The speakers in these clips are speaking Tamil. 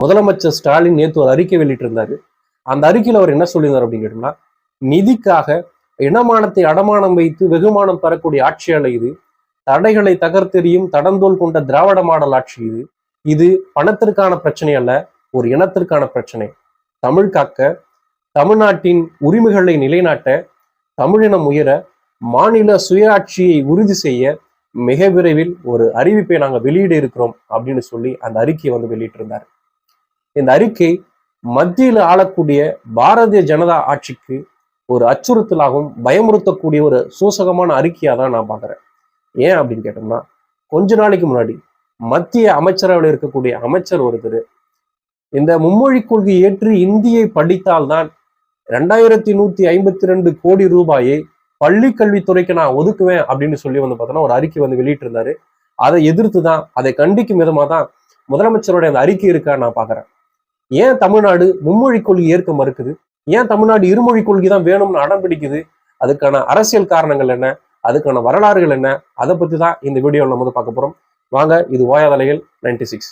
முதலமைச்சர் ஸ்டாலின் நேற்று ஒரு அறிக்கை வெளியிட்டிருந்தாரு. அந்த அறிக்கையில் அவர் என்ன சொல்லியிருந்தார் அப்படின்னு கேட்டோம்னா நிதிக்காக இனமானத்தை அடமானம் வைத்து வெகுமானம் பெறக்கூடிய ஆட்சியாளர் இது. தடைகளை தகர்த்தெறியும் தடந்தோல் கொண்ட திராவிட மாடல் ஆட்சி இது. இது பணத்திற்கான பிரச்சனை அல்ல ஒரு இனத்திற்கான பிரச்சனை. தமிழ் காக்க தமிழ்நாட்டின் உரிமைகளை நிலைநாட்ட தமிழினம் உயர மாநில சுயாட்சியை உறுதி செய்ய மிக விரைவில் ஒரு அறிவிப்பை நாங்கள் வெளியிட இருக்கிறோம் அப்படின்னு சொல்லி அந்த அறிக்கையை வந்து வெளியிட்டிருந்தார். இந்த அறிக்கை மத்தியில் ஆளக்கூடிய பாரதிய ஜனதா ஆட்சிக்கு ஒரு அச்சுறுத்தலாகவும் பயமுறுத்தக்கூடிய ஒரு சூசகமான அறிக்கையாக தான் நான் பார்க்குறேன் ஏன் அப்படின்னு கேட்டோம்னா கொஞ்ச நாளைக்கு முன்னாடி மத்திய அமைச்சரவையில் இருக்கக்கூடிய அமைச்சர் ஒருத்தர் இந்த மும்மொழி கொள்கை ஏற்று இந்தியை படித்தால்தான் ரெண்டாயிரத்தி நூத்தி ஐம்பத்தி ரெண்டு கோடி ரூபாயை பள்ளி கல்வித்துறைக்கு நான் ஒதுக்குவேன் அப்படின்னு சொல்லி வந்து பார்த்தோன்னா ஒரு அறிக்கை வந்து வெளியிட்டிருந்தாரு. அதை எதிர்த்து தான் அதை கண்டிக்கும் விதமாக தான் முதலமைச்சருடைய அந்த அறிக்கை இருக்கா நான் பார்க்குறேன் ஏன் தமிழ்நாடு மும்மொழி கொள்கை ஏற்க மறுக்குது? ஏன் தமிழ்நாடு இருமொழி கொள்கை தான் வேணும்னு அடம் பிடிக்குது? அதுக்கான அரசியல் காரணங்கள் என்ன? அதுக்கான வரலாறுகள் என்ன? அதை பத்தி தான் இந்த வீடியோவில் நம்ம வந்து பார்க்க போறோம். வாங்க இது ஓயாதலைகள் நைன்டி சிக்ஸ்.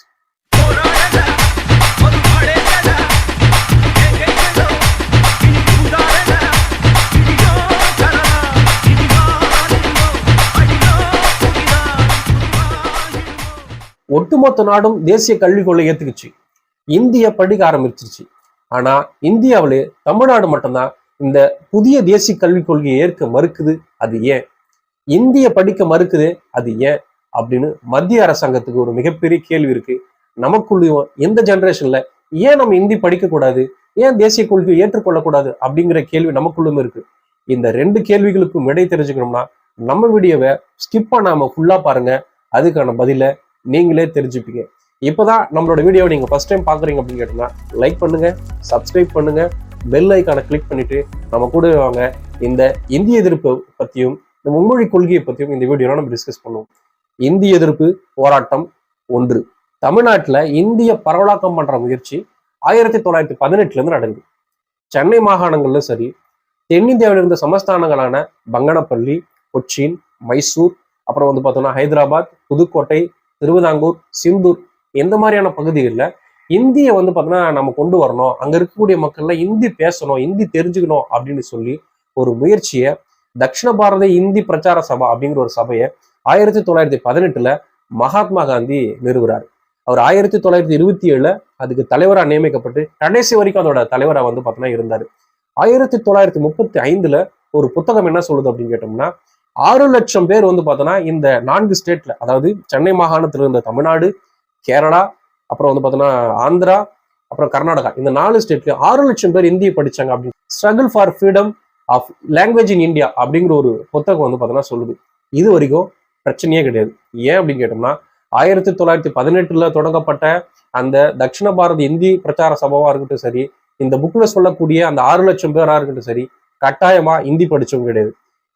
ஒட்டுமொத்த நாடும் தேசிய கல்விக் கொள்கை ஏத்துக்குச்சு. இந்திய படிக்க ஆரம்பிச்சிருச்சு. ஆனா இந்தியாவிலே தமிழ்நாடு மட்டும்தான் இந்த புதிய தேசிய கல்விக் கொள்கையை ஏற்க மறுக்குது அது ஏன்? இந்திய படிக்க மறுக்குது அது ஏன்? அப்படின்னு மத்திய அரசாங்கத்துக்கு ஒரு மிகப்பெரிய கேள்வி இருக்கு. நமக்குள்ளேயும் எந்த ஜெனரேஷன்ல ஏன் நம்ம இந்தி படிக்க கூடாது ஏன் தேசிய கொள்கையை ஏற்றுக்கொள்ளக்கூடாது? அப்படிங்கிற கேள்வி நமக்குள்ளும் இருக்கு. இந்த ரெண்டு கேள்விகளுக்கும் விடை தெரிஞ்சுக்கணும்னா நம்ம வீடியோவை ஸ்கிப் பண்ணாம ஃபுல்லா பாருங்க. அதுக்கான பதில நீங்களே தெரிஞ்சுப்பீங்க. இப்போதான் நம்மளோட வீடியோவை நீங்க ஃபர்ஸ்ட் டைம் பாக்குறீங்க அப்படின்னு கேட்டோம்னா லைக் பண்ணுங்க சப்ஸ்கிரைப் பண்ணுங்க பெல் ஐக்கானை கிளிக் பண்ணிட்டு நம்ம கூட வாங்க இந்த இந்திய எதிர்ப்பு பத்தியும் இந்த மும்மொழி கொள்கையை பத்தியும் இந்த வீடியோவில் நம்ம டிஸ்கஸ் பண்ணுவோம். இந்திய எதிர்ப்பு போராட்டம் ஒன்று. தமிழ்நாட்டில் இந்திய பரவலாக்கம் பண்ணுற முயற்சி ஆயிரத்தி தொள்ளாயிரத்தி பதினெட்டுலேருந்து நடந்தது சென்னை மாகாணங்களில் சரி தென்னிந்தியாவில் இருந்த சமஸ்தானங்களான பங்கனப்பள்ளி கொச்சின் மைசூர் அப்புறம் வந்து பார்த்தோம்னா ஹைதராபாத் புதுக்கோட்டை திருவிதாங்கூர் சிந்தூர் எந்த மாதிரியான பகுதிகளில் இந்தியை வந்து பார்த்தீங்கன்னா நம்ம கொண்டு வரணும். அங்கே இருக்கக்கூடிய மக்கள்ல இந்தி பேசணும் இந்தி தெரிஞ்சுக்கணும் அப்படின்னு சொல்லி ஒரு முயற்சியை தக்ஷிண பாரத இந்தி பிரச்சார சபா அப்படிங்கிற ஒரு சபையை ஆயிரத்தி தொள்ளாயிரத்தி பதினெட்டுல மகாத்மா காந்தி நிறுவுறாரு. அவர் ஆயிரத்தி தொள்ளாயிரத்தி இருபத்தி ஏழுல அதுக்கு தலைவராக நியமிக்கப்பட்டு கடைசி வரைக்கும் அதோட தலைவராக வந்து பார்த்தீங்கன்னா இருந்தார். ஆயிரத்தி தொள்ளாயிரத்தி முப்பத்தி ஐந்துல ஒரு புத்தகம் என்ன சொல்லுது அப்படின்னு கேட்டோம்னா ஆறு லட்சம் பேர் வந்து பார்த்தோன்னா இந்த நான்கு ஸ்டேட்ல அதாவது சென்னை மாகாணத்தில் இருந்த தமிழ்நாடு கேரளா அப்புறம் வந்து பார்த்தோன்னா ஆந்திரா அப்புறம் கர்நாடகா. இந்த நாலு ஸ்டேட்ல ஆறு லட்சம் பேர் இந்தியை படிச்சாங்க அப்படின்னு. Struggle for freedom of language in India அப்படிங்கிற ஒரு புத்தகம் வந்து பார்த்தோன்னா சொல்லுது. இது வரைக்கும் பிரச்சனையே கிடையாது. ஏன் அப்படின்னு கேட்டோம்னா ஆயிரத்தி தொள்ளாயிரத்தி பதினெட்டுல தொடங்கப்பட்ட அந்த தட்சிண பாரத இந்தி பிரச்சார சபாவா இருக்கட்டும் சரி இந்த புக்ல சொல்லக்கூடிய அந்த ஆறு லட்சம் பேரா இருக்கட்டும் சரி கட்டாயமா இந்தி படிச்சவங்க கிடையாது.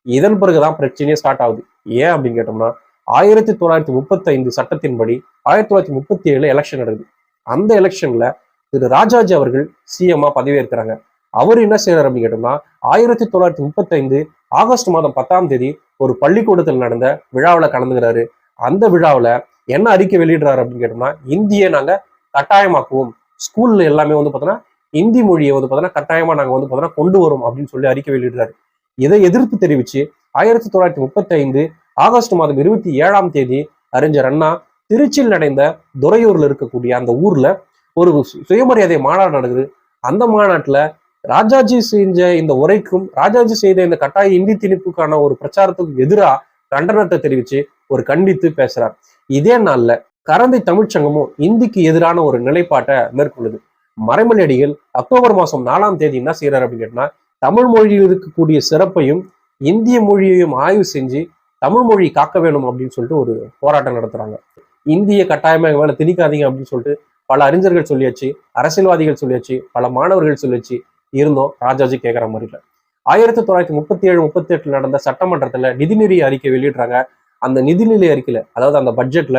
இதன் பிறகுதான் பிரச்சனையே ஸ்டார்ட் ஆகுது. ஏன் அப்படின்னு கேட்டோம்னா ஆயிரத்தி தொள்ளாயிரத்தி முப்பத்தி ஐந்து சட்டத்தின்படி ஆயிரத்தி தொள்ளாயிரத்தி முப்பத்தி ஏழுல எலெக்ஷன் நடக்குது. அந்த எலெக்ஷன்ல திரு ராஜாஜி அவர்கள் சிஎம்மா பதவியேற்கிறாங்க. அவர் என்ன செய்யறாரு அப்படின்னு கேட்டோம்னா ஆயிரத்தி தொள்ளாயிரத்தி முப்பத்தி ஐந்து ஆகஸ்ட் மாதம் பத்தாம் தேதி ஒரு பள்ளிக்கூடத்தில் நடந்த விழாவில் கலந்துக்கிறாரு. அந்த விழாவில் என்ன அறிக்கை வெளியிடுறாரு அப்படின்னு கேட்டோம்னா இந்தியை நாங்க கட்டாயமாக்குவோம். ஸ்கூல்ல எல்லாமே வந்து பார்த்தோன்னா இந்தி மொழியை வந்து பார்த்தோன்னா கட்டாயமா நாங்கள் வந்து பார்த்தோன்னா கொண்டு வரும் அப்படின்னு சொல்லி அறிக்கை வெளியிடுறாரு. இதை எதிர்ப்பு தெரிவிச்சு ஆயிரத்தி தொள்ளாயிரத்தி முப்பத்தி ஐந்து ஆகஸ்ட் மாதம் இருபத்தி ஏழாம் தேதி அறிஞர் அண்ணா திருச்சியில் நடந்த துறையூர்ல இருக்கக்கூடிய அந்த ஊர்ல ஒரு சு- சுயமரியாதை மாநாடு நடக்குது. அந்த மாநாட்டுல ராஜாஜி செஞ்ச இந்த உரைக்கும் ராஜாஜி செய்த இந்த கட்டாய இந்தி திணிப்புக்கான ஒரு பிரச்சாரத்துக்கு எதிராக கண்டனத்தை தெரிவிச்சு ஒரு கண்டித்து பேசுறார். இதே நாள்ல கரந்தை தமிழ்ச்சங்கமும் இந்திக்கு எதிரான ஒரு நிலைப்பாட்டை மேற்கொள்ளுது. மறைமலை அடிகள் அக்டோபர் மாசம் நாலாம் தேதி என்ன செய்யறாரு அப்படின்னு கேட்டா தமிழ் மொழியில் இருக்கக்கூடிய சிறப்பையும் இந்திய மொழியையும் ஆய்வு செஞ்சு தமிழ் மொழி காக்க வேணும் அப்படின்னு சொல்லிட்டு ஒரு போராட்டம் நடத்துறாங்க. இந்திய கட்டாயமா எங்க மேல திணிக்காதீங்க அப்படின்னு சொல்லிட்டு பல அறிஞர்கள் சொல்லியாச்சு அரசியல்வாதிகள் சொல்லியாச்சு பல மாணவர்கள் சொல்லியாச்சு. இருந்தோம். ராஜாஜி கேட்குற மாதிரி இல்லை. ஆயிரத்தி தொள்ளாயிரத்தி முப்பத்தி ஏழு முப்பத்தி எட்டுல நடந்த சட்டமன்றத்துல நிதிநிலை அறிக்கை வெளியிடுறாங்க. அந்த நிதிநிலை அறிக்கையில அதாவது அந்த பட்ஜெட்ல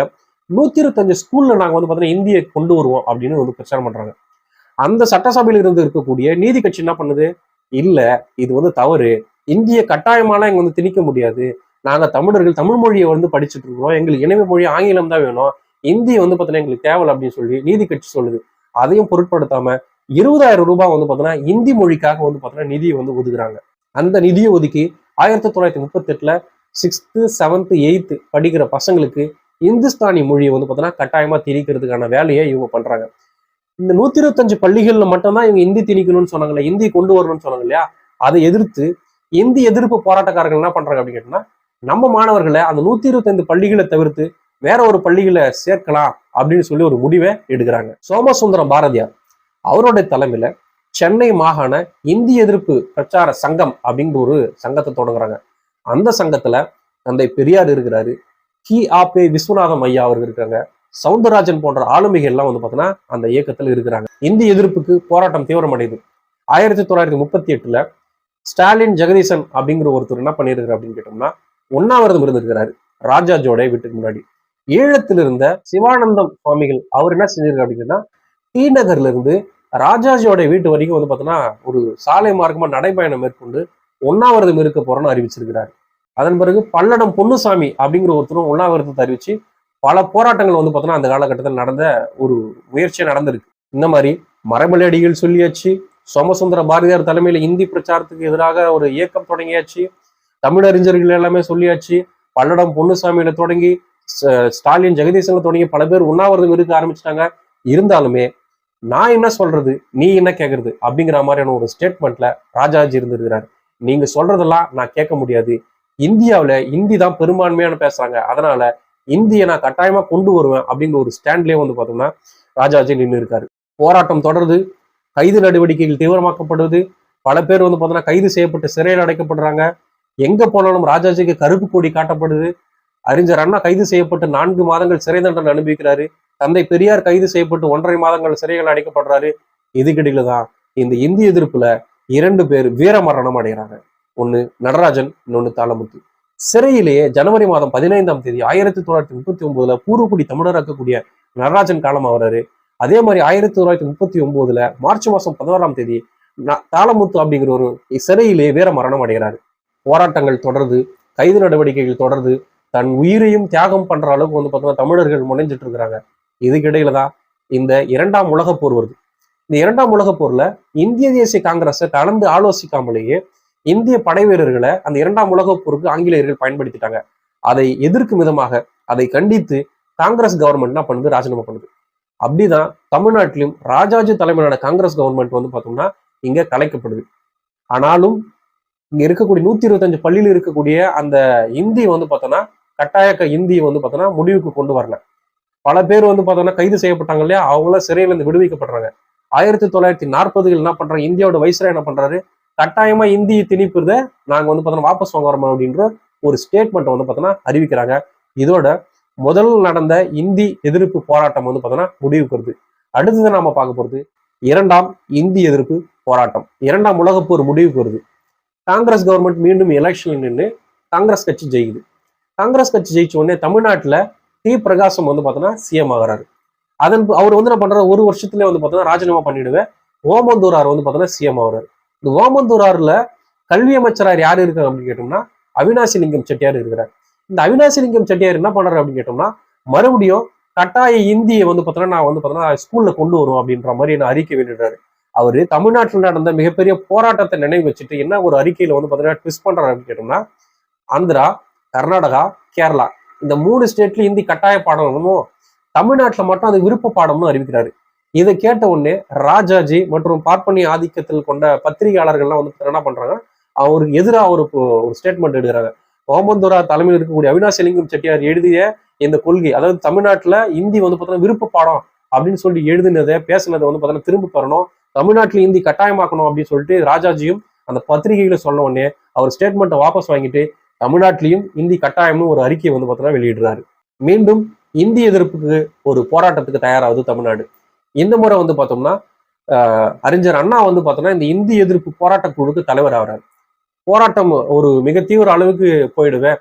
நூத்தி இருபத்தஞ்சு ஸ்கூல்ல நாங்க வந்து பாத்தீங்கன்னா இந்தியை கொண்டு வருவோம் அப்படின்னு வந்து பிரச்சாரம் பண்றாங்க. அந்த சட்டசபையில இருந்து இருக்கக்கூடிய நீதி கட்சி என்ன பண்ணுது? இல்ல இது வந்து தவறு. இந்திய கட்டாயமாலாம் இங்க வந்து திணிக்க முடியாது. நாங்க தமிழர்கள் தமிழ் மொழியை வந்து படிச்சுட்டு இருக்கிறோம். எங்களுக்கு இணைமை மொழி ஆங்கிலம் தான் வேணும். இந்தி வந்து பார்த்தீங்கன்னா எங்களுக்கு தேவை அப்படின்னு சொல்லி நீதி கட்சி சொல்லுது. அதையும் பொருட்படுத்தாம இருபதாயிரம் ரூபாய் வந்து பார்த்தோன்னா இந்தி மொழிக்காக வந்து பார்த்தோன்னா நிதியை வந்து ஒதுக்குறாங்க. அந்த நிதியை ஒதுக்கி ஆயிரத்தி தொள்ளாயிரத்தி முப்பத்தி எட்டுல சிக்ஸ்த்து செவன்த்து எயித்து படிக்கிற பசங்களுக்கு இந்துஸ்தானி மொழியை வந்து பார்த்தோன்னா கட்டாயமா திணிக்கிறதுக்கான வேலையை இவங்க பண்றாங்க. இந்த நூத்தி இருபத்தஞ்சு பள்ளிகள்ல மட்டும்தான் இவங்க இந்தி திணிக்கணும்னு சொன்னாங்கல்ல இந்தி கொண்டு வரணும்னு சொன்னாங்க இல்லையா? அதை எதிர்த்து இந்தி எதிர்ப்பு போராட்டக்காரர்கள் என்ன பண்றாங்க அப்படின்னு கேட்டோம்னா நம்ம மாணவர்களை அந்த நூத்தி இருபத்தைந்து பள்ளிகளை தவிர்த்து வேற ஒரு பள்ளிகளை சேர்க்கலாம் அப்படின்னு சொல்லி ஒரு முடிவை எடுக்கிறாங்க. சோமசுந்தரம் பாரதியார் அவருடைய தலைமையில சென்னை மாகாண இந்திய எதிர்ப்பு பிரச்சார சங்கம் அப்படிங்கிற ஒரு சங்கத்தை தொடங்குறாங்க. அந்த சங்கத்துல தந்தை பெரியார் இருக்கிறாரு. கி. ஆபே விஸ்வநாதம் ஐயா அவர்கள் இருக்காங்க. சவுந்தரராஜன் போன்ற ஆளுமைகள் எல்லாம் வந்து பார்த்தீங்கன்னா அந்த இயக்கத்தில் இருக்கிறாங்க. இந்தி எதிர்ப்புக்கு போராட்டம் தீவிரமடையுது. ஆயிரத்தி தொள்ளாயிரத்தி முப்பத்தி எட்டுல ஸ்டாலின் ஜெகதீசன் அப்படிங்கிற ஒருத்தர் என்ன பண்ணியிருக்காரு அப்படின்னு கேட்டோம்னா உண்ணாவிரதம் இருந்திருக்கிறாரு ராஜாஜோட வீட்டுக்கு முன்னாடி. ஈழத்தில் இருந்த சிவானந்தம் சுவாமிகள் அவர் என்ன செஞ்சிருக்காரு அப்படின்னா டி நகர்ல இருந்து ராஜாஜியோட வீட்டு வரைக்கும் வந்து பார்த்தோன்னா ஒரு சாலை மார்க்கமா நடைபயணம் மேற்கொண்டு ஒன்னாவிரதம் இருக்க போறோன்னு அறிவிச்சிருக்கிறாரு. அதன் பிறகு பல்லடம் பொன்னுசாமி அப்படிங்கிற ஒருத்தரும் உண்ணாவிரதத்தை அறிவிச்சு பல போராட்டங்கள் வந்து பார்த்தோன்னா அந்த காலகட்டத்தில் நடந்த ஒரு முயற்சியாக நடந்திருக்கு. இந்த மாதிரி மரமலை அடிகள் சொல்லியாச்சு சோமசுந்தர பாரதியார் தலைமையில் இந்தி பிரச்சாரத்துக்கு எதிராக ஒரு இயக்கம் தொடங்கியாச்சு தமிழறிஞர்கள் எல்லாமே சொல்லியாச்சு. பல்லடம் பொன்னுசாமியில தொடங்கி ஸ்டாலின் ஜெகதீசன்ல தொடங்கி பல பேர் உண்ணாவிரதம் இருக்க ஆரம்பிச்சிட்டாங்க. இருந்தாலுமே நான் என்ன சொல்றது? நீ என்ன கேக்குறது? அப்படிங்கிற மாதிரியான ஒரு ஸ்டேட்மெண்ட்ல ராஜாஜி இருந்திருக்கிறார். நீங்க சொல்றதெல்லாம் நான் கேட்க முடியாது. இந்தியாவில இந்தி தான் பெரும்பான்மையான பேசுறாங்க. அதனால இந்தியை நான் கட்டாயமா கொண்டு வருவேன் அப்படிங்கிற ஒரு ஸ்டாண்ட்லயே வந்து பார்த்தோம்னா ராஜாஜி நின்று இருக்காரு. போராட்டம் தொடருது. கைது நடவடிக்கைகள் தீவிரமாக்கப்படுது. பல பேர் வந்து பார்த்தோம்னா கைது செய்யப்பட்டு சிறையில் அடைக்கப்படுறாங்க. எங்க போனாலும் ராஜாஜிக்கு கருப்பு கொடி காட்டப்படுது. அறிஞர் அண்ணா கைது செய்யப்பட்டு நான்கு மாதங்கள் சிறை தண்டனை அனுபவிக்கிறாரு. தந்தை பெரியார் கைது செய்யப்பட்டு ஒன்றரை மாதங்கள் சிறைகள் அடைக்கப்படுறாரு. இதுக்கிடையில தான் இந்த இந்திய எதிர்ப்புல இரண்டு பேர் வீர மரணம் அடைகிறாங்க. ஒன்னு நடராஜன் இன்னொன்னு தாளமுத்து. சிறையிலேயே ஜனவரி மாதம் பதினைந்தாம் தேதி ஆயிரத்தி தொள்ளாயிரத்தி முப்பத்தி ஒன்பதுல பூர்வக்குடி தமிழராக்கக்கூடிய நடராஜன் காலம் ஆகிறாரு. அதே மாதிரி ஆயிரத்தி தொள்ளாயிரத்தி முப்பத்தி ஒன்பதுல மார்ச் மாசம் பதினோராம் தேதி தாளமுத்து அப்படிங்கிற ஒரு சிறையிலேயே வீர மரணம் அடைகிறாரு. போராட்டங்கள் தொடருது கைது நடவடிக்கைகள் தொடருது. தன் உயிரையும் தியாகம் பண்ற அளவுக்கு வந்து பார்த்தோம்னா தமிழர்கள் முனைஞ்சிட்டு இருக்கிறாங்க. இதுக்கிடையில தான் இந்த இரண்டாம் உலகப் போர் வருது. இந்த இரண்டாம் உலகப் போர்ல இந்திய தேசிய காங்கிரஸை கலந்து ஆலோசிக்காமலேயே இந்திய படை வீரர்களை அந்த இரண்டாம் உலகப் போருக்கு ஆங்கிலேயர்கள் பயன்படுத்திட்டாங்க. அதை எதிர்க்கும் விதமாக அதை கண்டித்து காங்கிரஸ் கவர்மெண்ட் என்ன பண்ணுது? ராஜினாமா பண்ணுது. அப்படிதான் தமிழ்நாட்டிலும் ராஜாஜி தலைமையிலான காங்கிரஸ் கவர்மெண்ட் வந்து பார்த்தோம்னா இங்க கலைக்கப்படுது. ஆனாலும் இங்கே இருக்கக்கூடிய நூற்றி இருபத்தஞ்சு பள்ளியில் இருக்கக்கூடிய அந்த இந்தி வந்து பார்த்தோன்னா கட்டாயக்க இந்தியை வந்து பார்த்தோன்னா முடிவுக்கு கொண்டு வரல. பல பேர் வந்து பார்த்தோன்னா கைது செய்யப்பட்டாங்க இல்லையா? அவங்களாம் சிறையிலேருந்து விடுவிக்கப்படுறாங்க. ஆயிரத்தி தொள்ளாயிரத்தி நாற்பதுகள் என்ன பண்ணுறாங்க இந்தியாவோட வயசுல என்ன பண்ணுறாரு கட்டாயமா இந்தி திணிப்புறத நாங்கள் வந்து பார்த்தோன்னா வாபஸ் வாங்க வரோம் அப்படின்ற ஒரு ஸ்டேட்மெண்ட் வந்து பார்த்தோன்னா அறிவிக்கிறாங்க. இதோட முதல் நடந்த இந்தி எதிர்ப்பு போராட்டம் வந்து பார்த்தோன்னா முடிவுக்கு வருது. அடுத்தது நாம பார்க்க போகிறது இரண்டாம் இந்தி எதிர்ப்பு போராட்டம். இரண்டாம் உலகப்போர் முடிவுக்கு வருது. காங்கிரஸ் கவர்மெண்ட் மீண்டும் எலெக்ஷன்ல நின்று காங்கிரஸ் கட்சி ஜெயிக்குது. காங்கிரஸ் கட்சி ஜெயிச்ச உடனே தமிழ்நாட்டுல டி. பிரகாசம் வந்து பார்த்தோன்னா சிஎம் ஆகுறாரு. அதன் அவர் வந்து என்ன பண்றாரு? ஒரு வருஷத்துல வந்து பார்த்தோன்னா ராஜினாமா பண்ணிடுவேன் ஓமந்தூரார் வந்து பார்த்தோன்னா சிஎம் ஆகிறார். இந்த ஓமந்தூரார்ல கல்வி அமைச்சரார் யார் இருக்காங்க அப்படின்னு கேட்டோம்னா அவினாசி லிங்கம் செட்டியார் இருக்கிறார். இந்த அவினாசி லிங்கம் செட்டியார் என்ன பண்றாரு அப்படின்னு கேட்டோம்னா மறுபடியும் கட்டாய இந்தியை வந்து பார்த்தோன்னா நான் வந்து பார்த்தோன்னா ஸ்கூல்ல கொண்டு வரும் அப்படின்ற மாதிரி என்ன அறிக்கை வெளியிடுறாரு. அவர் தமிழ்நாட்டில் நடந்த மிகப்பெரிய போராட்டத்தை நினைவு வச்சுட்டு என்ன ஒரு அறிக்கையில வந்து பார்த்தீங்கன்னா ட்விஸ்ட் பண்றாரு அப்படின்னு கேட்டோம்னா ஆந்திரா கர்நாடகா கேரளா. இந்த மூணு ஸ்டேட்ல இந்தி கட்டாய பாடமும் தமிழ்நாட்டில் மட்டும் அது விருப்ப பாடம்னு அறிவிக்கிறாரு. இதை கேட்ட உடனே ராஜாஜி மற்றும் பார்ப்பனிய ஆதிக்கத்தில் கொண்ட பத்திரிகையாளர்கள்லாம் வந்து என்ன பண்றாங்க அவருக்கு எதிராக ஒரு ஒரு ஸ்டேட்மெண்ட் எடுக்கிறாங்க ஓமந்தூரா தலைமையில் இருக்கக்கூடிய அவினாசிலிங்கம் செட்டியார் எழுதிய இந்த கொள்கை அதாவது தமிழ்நாட்டில் இந்தி வந்து பார்த்தீங்கன்னா விருப்ப பாடம் அப்படின்னு சொல்லி எழுதினதை பேசுனதை வந்து பார்த்தீங்கன்னா திரும்ப பெறணும். தமிழ்நாட்டில் இந்தி கட்டாயமாக்கணும் அப்படின்னு சொல்லிட்டு ராஜாஜியும் அந்த பத்திரிகைகளை சொன்ன உடனே அவர் ஸ்டேட்மெண்ட்டை வாபஸ் வாங்கிட்டு தமிழ்நாட்டிலையும் இந்தி கட்டாயம்னு ஒரு அறிக்கையை வந்து பார்த்தோன்னா வெளியிடுறாரு. மீண்டும் இந்தி எதிர்ப்புக்கு ஒரு போராட்டத்துக்கு தயாராகுது தமிழ்நாடு. இந்த முறை வந்து பார்த்தோம்னா அறிஞர் அண்ணா வந்து பார்த்தோம்னா இந்த இந்தி எதிர்ப்பு போராட்ட குழுக்கு தலைவர் ஆகிறார். போராட்டம் ஒரு மிக தீவிர அளவுக்கு போயிடுவேன்.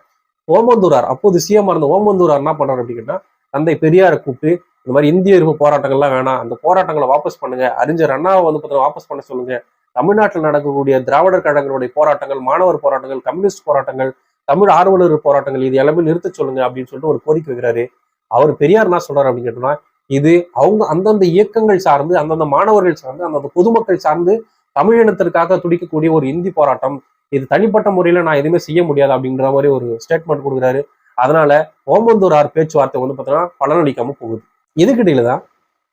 ஓமந்தூரார் அப்போது சிஎம் இருந்த ஓமந்தூரார் என்ன பண்றாரு அப்படின்னா தந்தை பெரியாரை கூப்பிட்டு இந்த மாதிரி இந்திய எதிர்ப்பு போராட்டங்கள்லாம் வேணாம் அந்த போராட்டங்களை வாபஸ் பண்ணுங்க. அறிஞர் அண்ணாவை வந்து பார்த்தீங்கன்னா வாபஸ் பண்ண சொல்லுங்க. தமிழ்நாட்டில் நடக்கக்கூடிய திராவிடர் கழகங்களுடைய போராட்டங்கள் மாணவர் போராட்டங்கள் கம்யூனிஸ்ட் போராட்டங்கள் தமிழ் ஆர்வலர் போராட்டங்கள் இது எல்லாமே நிறுத்த சொல்லுங்க அப்படின்னு சொல்லிட்டு ஒரு கோரிக்கை வைக்கிறாரு. அவர் பெரியார் என்ன சொல்றாரு அப்படின்னு கேட்டோம்னா இது அவங்க அந்தந்த இயக்கங்கள் சார்ந்து அந்தந்த மாணவர்கள் சார்ந்து அந்தந்த பொதுமக்கள் சார்ந்து தமிழினத்திற்காக துடிக்கக்கூடிய ஒரு இந்தி போராட்டம். இது தனிப்பட்ட முறையில நான் எதுவுமே செய்ய முடியாது அப்படின்ற மாதிரி ஒரு ஸ்டேட்மெண்ட் கொடுக்குறாரு. அதனால ஓமந்தூரார் பேச்சுவார்த்தை வந்து பார்த்தோம்னா பலனளிக்காம போகுது. இதுக்கிடையில தான்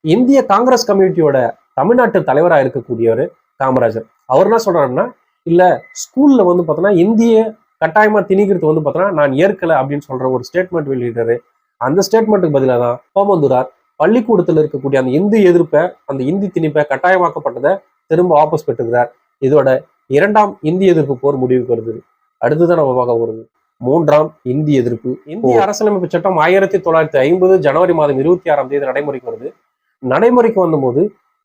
இந்திய காங்கிரஸ் கம்யூனிட்டியோட தமிழ்நாட்டு தலைவராக இருக்கக்கூடியவர் காமராஜர். அவர் என்ன சொல்றாருன்னா இல்ல ஸ்கூல்ல வந்து பார்த்தோன்னா இந்திய கட்டாயமா திணிக்கிறது வந்து பார்த்தோன்னா நான் ஏற்கல அப்படின்னு சொல்ற ஒரு ஸ்டேட்மெண்ட் வெளியிட்டாரு அந்த ஸ்டேட்மெண்ட்டுக்கு பதிலாக தான் ஓமந்தூரார் பள்ளிக்கூடத்தில் இருக்கக்கூடிய அந்த இந்தி எதிர்ப்பை அந்த இந்தி திணிப்பை கட்டாயமாக்கப்பட்டதை திரும்ப வாபஸ் பெற்றுக்கிறார். இதோட இரண்டாம் இந்திய எதிர்ப்பு போர் முடிவுக்கு வருது. அடுத்துதான் நம்ம பார்க்க போறது மூன்றாம் இந்தி எதிர்ப்பு. இந்திய அரசியலமைப்பு சட்டம் ஆயிரத்தி தொள்ளாயிரத்தி ஐம்பது ஜனவரி மாதம் இருபத்தி ஆறாம் தேதி நடைமுறைக்கு வருது. நடைமுறைக்கு வந்தபோது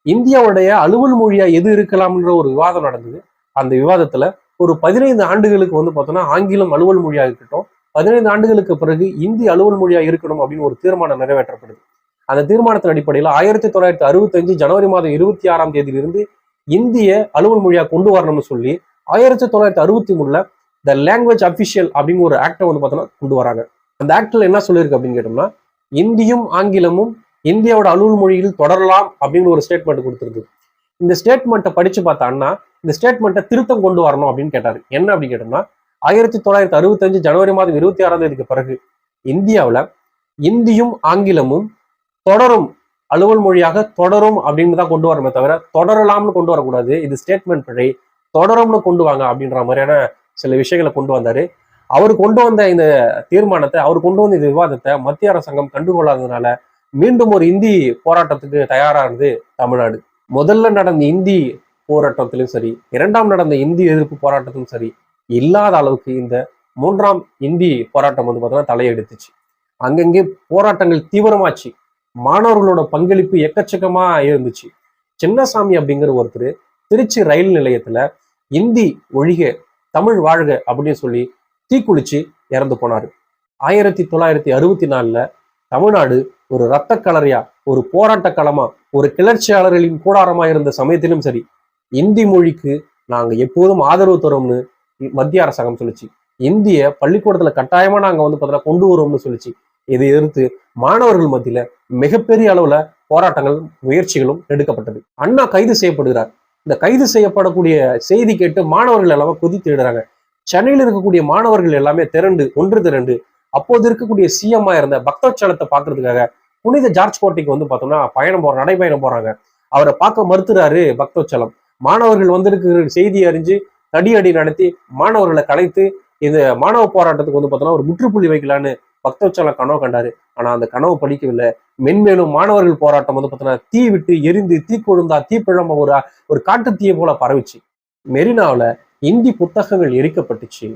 இந்தியாவுடைய அலுவல் மொழியா எது இருக்கலாம்ன்ற ஒரு விவாதம் நடந்தது. அந்த விவாதத்துல ஒரு பதினைந்து ஆண்டுகளுக்கு வந்து பார்த்தோம்னா ஆங்கிலம் அலுவல் மொழியா இருக்கட்டும் பதினைந்து ஆண்டுகளுக்கு பிறகு இந்தி அலுவல் மொழியா இருக்கணும் அப்படின்னு ஒரு தீர்மானம் நிறைவேற்றப்படுது. அந்த தீர்மானத்தின் அடிப்படையில் ஆயிரத்தி தொள்ளாயிரத்தி அறுபத்தஞ்சு ஜனவரி மாதம் இருபத்தி ஆறாம் தேதியிலிருந்து இந்திய அலுவல் மொழியா கொண்டு வரணும்னு சொல்லி ஆயிரத்தி தொள்ளாயிரத்தி அறுபத்தி மூணுல த லாங்குவேஜ் அஃபிஷியல் அப்படின்னு ஒரு ஆக்டை வந்து பார்த்தோன்னா கொண்டு வராங்க. அந்த ஆக்டில் என்ன சொல்லியிருக்கு அப்படின்னு கேட்டோம்னா இந்தியும் ஆங்கிலமும் இந்தியாவோட அலுவல் மொழியில் தொடரலாம் அப்படின்னு ஒரு ஸ்டேட்மெண்ட் கொடுத்துருக்கு. இந்த ஸ்டேட்மெண்ட்டை படிச்சு பார்த்தான்னா இந்த ஸ்டேட்மெண்ட்டை திருத்தம் கொண்டு வரணும் அப்படின்னு கேட்டார். என்ன அப்படின்னு கேட்டோம்னா ஆயிரத்தி தொள்ளாயிரத்தி அறுபத்தஞ்சு ஜனவரி மாதம் இருபத்தி ஆறாம் தேதிக்கு பிறகு இந்தியாவில் இந்தியும் ஆங்கிலமும் தொடரும் அலுவல் மொழியாக தொடரும் அப்படின்னு தான் கொண்டு வரணுமே தவிர தொடரலாம்னு கொண்டு வரக்கூடாது. இது ஸ்டேட்மெண்ட் படி தொடரும்னு கொண்டு வாங்க அப்படின்ற மாதிரியான சில விஷயங்களை கொண்டு வந்தாரு. அவர் கொண்டு வந்த இந்த தீர்மானத்தை அவர் கொண்டு வந்த இந்த விவாதத்தை மத்திய அரசாங்கம் கண்டுகொள்ளாததுனால மீண்டும் ஒரு இந்தி போராட்டத்துக்கு தயாரானது தமிழ்நாடு. முதல்ல நடந்த இந்தி போராட்டத்திலும் சரி இரண்டாம் நடந்த இந்தி எதிர்ப்பு போராட்டத்திலும் சரி இல்லாத அளவுக்கு இந்த மூன்றாம் இந்தி போராட்டம் வந்து பார்த்தோன்னா தலையெடுத்துச்சு. அங்கங்கே போராட்டங்கள் தீவிரமாச்சு. மாணவர்களோட பங்களிப்பு எக்கச்சக்கமா இருந்துச்சு. சின்னசாமி அப்படிங்கிற ஒருத்தர் திருச்சி ரயில் நிலையத்துல இந்தி ஒழிக தமிழ் வாழ்க அப்படின்னு சொல்லி தீக்குளிச்சு இறந்து போனாரு. ஆயிரத்தி தொள்ளாயிரத்தி அறுபத்தி நாலுல தமிழ்நாடு ஒரு ரத்த கலரியா ஒரு போராட்ட களமா ஒரு கிளர்ச்சியாளர்களின் கூடாரமா இருந்த சமயத்திலும் சரி இந்தி மொழிக்கு நாங்க எப்போதும் ஆதரவு தரோம்னு மத்திய அரசாங்கம் சொல்லுச்சு. இந்திய பள்ளிக்கூடத்துல கட்டாயமா நாங்க வந்து பார்த்தீங்கன்னா கொண்டு வரோம்னு சொல்லிச்சு. இதை எதிர்த்து மாணவர்கள் மத்தியில மிகப்பெரிய அளவுல போராட்டங்கள் முயற்சிகளும் எடுக்கப்பட்டது. அண்ணா கைது செய்யப்படுகிறார். இந்த கைது செய்யப்படக்கூடிய செய்தி கேட்டு மாணவர்கள் எல்லாமே கொதித்திடுறாங்க சென்னையில் இருக்கக்கூடிய மாணவர்கள் எல்லாமே திரண்டு ஒன்று திரண்டு அப்போது இருக்கக்கூடிய சிஎம்மா இருந்த பக்தோச்சலத்தை பார்க்கறதுக்காக புனித ஜார்ஜ் கோட்டைக்கு வந்து பார்த்தோம்னா பயணம் போற நடைபயணம் போறாங்க. அவரை பார்க்க மறுத்துறாரு பக்தோச்சலம். மாணவர்கள் வந்திருக்கிற செய்தி அறிஞ்சு தடியடி நடத்தி மாணவர்களை கலைத்து இந்த மாணவ போராட்டத்துக்கு வந்து பார்த்தோம்னா ஒரு முற்றுப்புள்ளி வைக்கலான்னு பக்தோச்சலம் கனவு கண்டாரு. ஆனா அந்த கனவு படிக்கவில்லை. மென்மேலும் மாணவர்கள் போராட்டம் வந்து பார்த்தோம்னா தீ விட்டு எரிந்து தீ கொழுந்தா தீ பிழம்ப ஒரு ஒரு காட்டு தீயை போல பரவிச்சு. மெரினாவில் இந்தி புத்தகங்கள் எரிக்கப்பட்டுச்சு.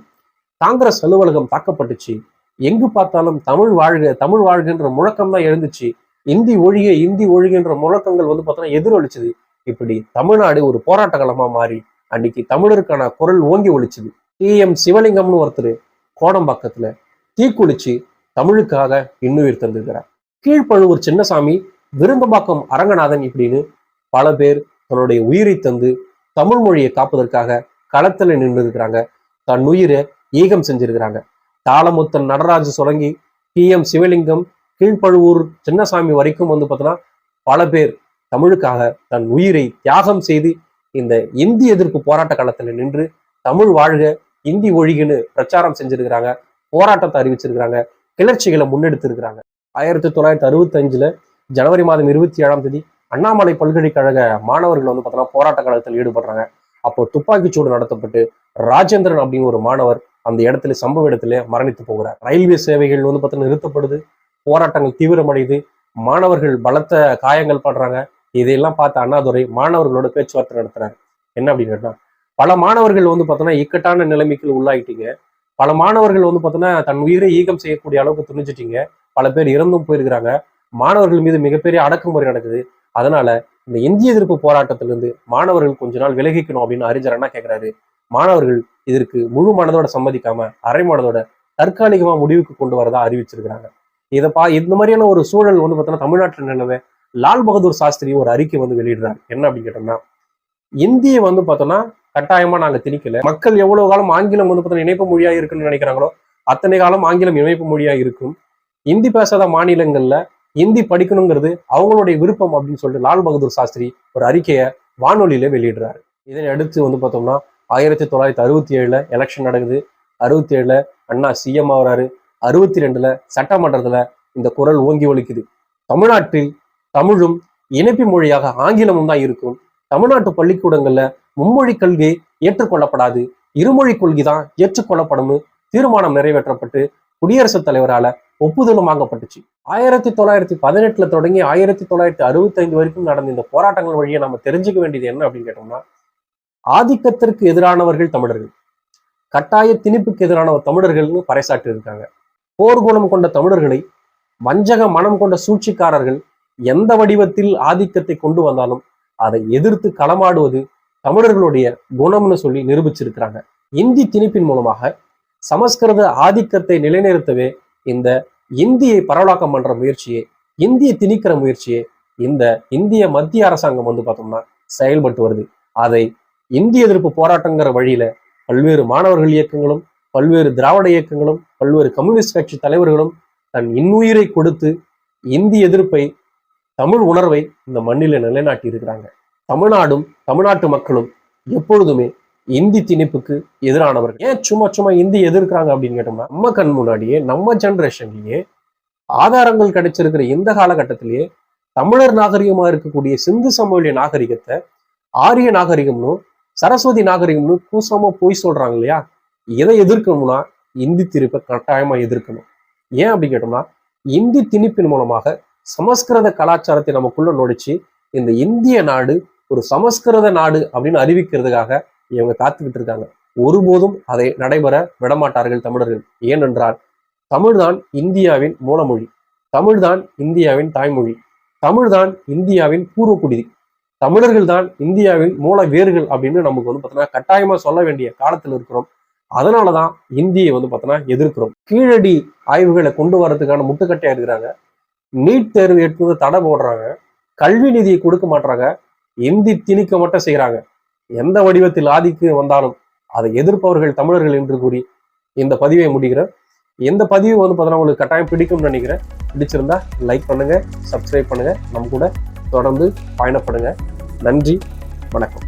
காங்கிரஸ் அலுவலகம் தாக்கப்பட்டுச்சு. எங்கு பார்த்தாலும் தமிழ் வாழ்க தமிழ் வாழ்கின்ற முழக்கம் தான் எழுந்துச்சு. இந்தி ஒழிக இந்தி ஒழிகின்ற முழக்கங்கள் வந்து பார்த்தோன்னா எதிரொலிச்சுது. இப்படி தமிழ்நாடு ஒரு போராட்ட களமாக மாறி அன்னைக்கு தமிழருக்கான குரல் ஓங்கி ஒழிச்சுது. டி. எம். சிவலிங்கம்னு ஒருத்தர் கோடம்பாக்கத்தில் தீக்குளிச்சு தமிழுக்காக இன்னுயிர் தந்திருக்கிறார். கீழ்ப்பழுவூர் சின்னசாமி விருந்தம்பாக்கம் அரங்கநாதன் இப்படின்னு பல பேர் தன்னுடைய உயிரை தந்து தமிழ் மொழியை காப்பதற்காக களத்துல நின்று இருக்கிறாங்க. தன் உயிரை ஈகம் செஞ்சிருக்கிறாங்க. தாளமுத்தன் நடராஜ சுரங்கி டி எம். சிவலிங்கம் கீழ்ப்பழுவூர் சின்னசாமி வரைக்கும் வந்து பார்த்தோன்னா பல பேர் தமிழுக்காக தன் உயிரை தியாகம் செய்து இந்த இந்தி எதிர்ப்பு போராட்ட காலத்துல நின்று தமிழ் வாழ்க இந்தி ஒழிகுன்னு பிரச்சாரம் செஞ்சிருக்கிறாங்க. போராட்டத்தை அறிவிச்சிருக்கிறாங்க. கிளர்ச்சிகளை முன்னெடுத்திருக்கிறாங்க. ஆயிரத்தி தொள்ளாயிரத்தி அறுபத்தஞ்சுல ஜனவரி மாதம் இருபத்தி ஏழாம் தேதி அண்ணாமலை பல்கலைக்கழக மாணவர்கள் வந்து பார்த்தோன்னா போராட்ட காலத்தில் ஈடுபடுறாங்க. அப்போ துப்பாக்கிச்சூடு நடத்தப்பட்டு ராஜேந்திரன் அப்படின்னு ஒரு மாணவர் அந்த இடத்துல சம்பவ இடத்துல மரணித்து போகிறார். ரயில்வே சேவைகள் வந்து பார்த்தீங்கன்னா நிறுத்தப்படுது. போராட்டங்கள் தீவிரமடையுது. மாணவர்கள் பலத்த காயங்கள் படுறாங்க. இதையெல்லாம் பார்த்த அண்ணாதுரை மாணவர்களோட பேச்சுவார்த்தை நடத்துறாரு. என்ன அப்படின்னு கேட்டா பல மாணவர்கள் வந்து பார்த்தோன்னா இக்கட்டான நிலைமைக்கு உள்ளாயிட்டீங்க. பல மாணவர்கள் வந்து பார்த்தோன்னா தன் உயிரை ஈகம் செய்யக்கூடிய அளவுக்கு துணிஞ்சிட்டீங்க. பல பேர் இறந்தும் போயிருக்கிறாங்க. மாணவர்கள் மீது மிகப்பெரிய அடக்குமுறை நடக்குது. அதனால இந்த இந்திய எதிர்ப்பு போராட்டத்திலிருந்து மாணவர்கள் கொஞ்ச நாள் விலகிக்கணும் அப்படின்னு அறிஞர் அண்ணா கேட்கிறாரு மாணவர்கள் இதற்கு முழு மனதோட சம்மதிக்காம அரை மனதோட தற்காலிகமா முடிவுக்கு கொண்டு வரதா அறிவிச்சிருக்கிறாங்க. இதை பா இந்த மாதிரியான ஒரு சூழல் வந்து பார்த்தோன்னா தமிழ்நாட்டில் நிலவே லால் பகதூர் சாஸ்திரி ஒரு அறிக்கை வந்து வெளியிடுறாரு. என்ன அப்படின்னு கேட்டோம்னா இந்திய வந்து பார்த்தோம்னா கட்டாயமா நாங்க திணிக்கல. மக்கள் எவ்வளவு காலம் ஆங்கிலம் வந்து பார்த்தீங்கன்னா இணைப்பு மொழியா இருக்குன்னு நினைக்கிறாங்களோ அத்தனை காலம் ஆங்கிலம் இணைப்பு மொழியா இருக்கும். இந்தி பேசாத மாநிலங்கள்ல இந்தி படிக்கணுங்கிறது அவங்களுடைய விருப்பம் அப்படின்னு சொல்லிட்டு லால் பகதூர் சாஸ்திரி ஒரு அறிக்கையை வானொலியில வெளியிடுறாரு. இதனை அடுத்து வந்து பார்த்தோம்னா ஆயிரத்தி தொள்ளாயிரத்தி அறுபத்தி ஏழுல எலெக்ஷன் நடக்குது. அறுபத்தி ஏழுல அண்ணா சிஎம் ஆகுறாரு. அறுபத்தி ரெண்டுல சட்டமன்றத்துல இந்த குரல் ஓங்கி ஒலிக்குது. தமிழ்நாட்டில் தமிழும் இணைப்பு மொழியாக ஆங்கிலமும் தான் இருக்கும். தமிழ்நாட்டு பள்ளிக்கூடங்கள்ல மும்மொழி கல்வி ஏற்றுக்கொள்ளப்படாது. இருமொழி கொள்கை தான் ஏற்றுக்கொள்ளப்படும் தீர்மானம் நிறைவேற்றப்பட்டு குடியரசுத் தலைவரால ஒப்புதலும் வாங்கப்பட்டுச்சு ஆயிரத்தி தொள்ளாயிரத்தி பதினெட்டுல தொடங்கி ஆயிரத்தி தொள்ளாயிரத்தி அறுபத்தி ஐந்து வரைக்கும் நடந்த இந்த போராட்டங்கள் வழியை நம்ம தெரிஞ்சுக்க வேண்டியது என்ன அப்படின்னு கேட்டோம்னா ஆதிக்கத்திற்கு எதிரானவர்கள் தமிழர்கள். கட்டாய திணிப்புக்கு எதிரான தமிழர்கள்னு பறைசாற்றி இருக்காங்க போர்க்குணம் கொண்ட தமிழர்களை வஞ்சக மனம் கொண்ட சூழ்ச்சிக்காரர்கள் எந்த வடிவத்தில் ஆதிக்கத்தை கொண்டு வந்தாலும் அதை எதிர்த்து களமாடுவது தமிழர்களுடைய குணம்னு சொல்லி நிரூபிச்சிருக்கிறாங்க. இந்தி திணிப்பின் மூலமாக சமஸ்கிருத ஆதிக்கத்தை நிலைநிறுத்தவே இந்த இந்தியை பரவலாக்கம் பண்ற முயற்சியை இந்திய திணிக்கிற முயற்சியே இந்த இந்திய மத்திய அரசாங்கம் வந்து பார்த்தோம்னா செயல்பட்டு வருது. அதை இந்திய எதிர்ப்பு போராட்டங்கிற வழியில பல்வேறு மாணவர்கள் இயக்கங்களும் பல்வேறு திராவிட இயக்கங்களும் பல்வேறு கம்யூனிஸ்ட் கட்சி தலைவர்களும் தன் இன்னுயிரை கொடுத்து இந்திய எதிர்ப்பை தமிழ் உணர்வை இந்த மண்ணில நிலைநாட்டி இருக்கிறாங்க தமிழ்நாடும் தமிழ்நாட்டு மக்களும் எப்பொழுதுமே இந்தி திணிப்புக்கு எதிரானவர்கள். ஏன் சும்மா சும்மா இந்தி எதிர்க்கிறாங்க அப்படின்னு கேட்டோம்னா நம்ம கண் முன்னாடியே நம்ம ஜெனரேஷன்லயே ஆதாரங்கள் கிடைச்சிருக்கிற இந்த காலகட்டத்திலேயே தமிழர் நாகரிகமா இருக்கக்கூடிய சிந்து சமவெளி நாகரிகத்தை ஆரிய நாகரிகம்னு சரஸ்வதி நாகரிகம்னு கூசமா போய் சொல்றாங்க இல்லையா? எதை எதிர்க்கணும்னா இந்தி திணிப்பை கட்டாயமா எதிர்க்கணும். ஏன் அப்படி கேட்டோம்னா இந்தி திணிப்பின் மூலமாக சமஸ்கிருத கலாச்சாரத்தை நமக்குள்ள நொடிச்சு இந்த இந்திய நாடு ஒரு சமஸ்கிருத நாடு அப்படின்னு அறிவிக்கிறதுக்காக இவங்க காத்துக்கிட்டு இருக்காங்க. ஒருபோதும் அதை நடைபெற விடமாட்டார்கள் தமிழர்கள். ஏனென்றால் தமிழ்தான் இந்தியாவின் மூலமொழி. தமிழ்தான் இந்தியாவின் தாய்மொழி. தமிழ்தான் இந்தியாவின் பூர்வக்குடி. தமிழர்கள் தான் இந்தியாவின் மூல வேர்கள் அப்படின்னு நமக்கு வந்து பார்த்தோன்னா கட்டாயமா சொல்ல வேண்டிய காலத்தில் இருக்கிறோம். அதனாலதான் இந்தியை வந்து பார்த்தோன்னா எதிர்க்கிறோம். கீழடி ஆய்வுகளை கொண்டு வரதுக்கான முட்டுக்கட்டையா இருக்கிறாங்க நீட் தேர்வு எடுத்து தடை போடுறாங்க. கல்வி நிதியை கொடுக்க மாட்டாங்க இந்தி திணிக்க மட்டும் செய்கிறாங்க. எந்த வடிவத்தில் ஆதிக்கு வந்தாலும் அதை எதிர்ப்பவர்கள் தமிழர்கள் என்று கூறி இந்த பதிவை முடிகிறேன் எந்த பதிவு வந்து பார்த்தீங்கன்னா உங்களுக்கு கட்டாயம் பிடிக்கும்னு நினைக்கிறேன். பிடிச்சிருந்தா லைக் பண்ணுங்க சப்ஸ்கிரைப் பண்ணுங்க. நம்ம கூட தொடர்ந்து பயணப்படுங்க. நன்றி வணக்கம்.